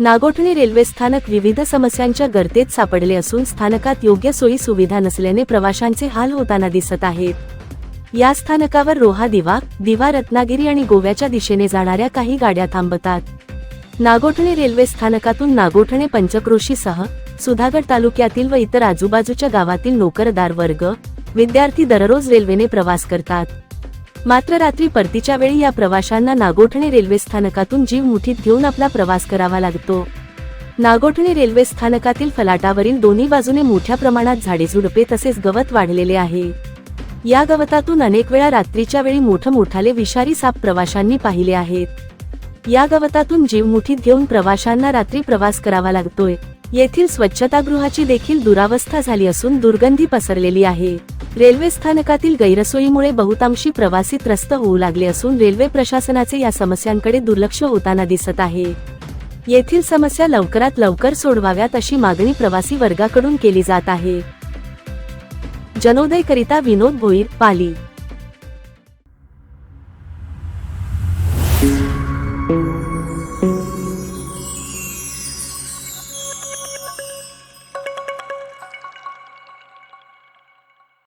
Nagothane railway स्थानक विविध समस्यांच्या गर्तेत सापडले असून स्थानकात योग्य सोयी सुविधा नसल्याने प्रवाशांचे हाल होताना दिसत आहेत. या स्थानकावर रोहा दिवा दिवा रत्नागिरी आणि गोव्याच्या दिशेने जाणाऱ्या काही गाड्या थांबतात. नागोठणे रेल्वे स्थानकातून नागोठणे पंचक्रोशीसह सुधागड तालुक्यातील व इतर आजूबाजूच्या गावातील नोकरदार वर्ग विद्यार्थी दररोज रेल्वेने प्रवास करतात. मात्र रात्री परतीच्या वेळी या प्रवाशांना नागोठणे रेल्वे स्थानकातून जीव मुठीत घेऊन आपला प्रवास करावा लागतो. नागोठणे रेल्वे स्थानकातील फलाटावरील दोन्ही बाजूने मोठ्या प्रमाणात झाडेझुडपे तसेच गवत वाढलेले आहे. या गवतातून अनेक वेळा रात्रीच्या वेळी मोठं मोठाले विषारी साप प्रवाशांनी पाहिले आहेत. या गवतातून जीव मुठीत घेऊन प्रवाशांना रात्री प्रवास करावा लागतोय. येथील स्वच्छतागृहाची देखील दुरावस्था झाली असून दुर्गंधी पसरलेली आहे. रेल्वे स्थानकातील गैरसोयीमुळे बहुतांशी प्रवासी त्रस्त होऊ लागले असून रेल्वे प्रशासनाचे या समस्यांकडे दुर्लक्ष होताना दिसत आहे. येथील समस्या लवकरात लवकर सोडवाव्यात अशी मागणी प्रवासी वर्गाकडून केली जात आहे. जनोदय करिता विनोद भोईर पाली. thank you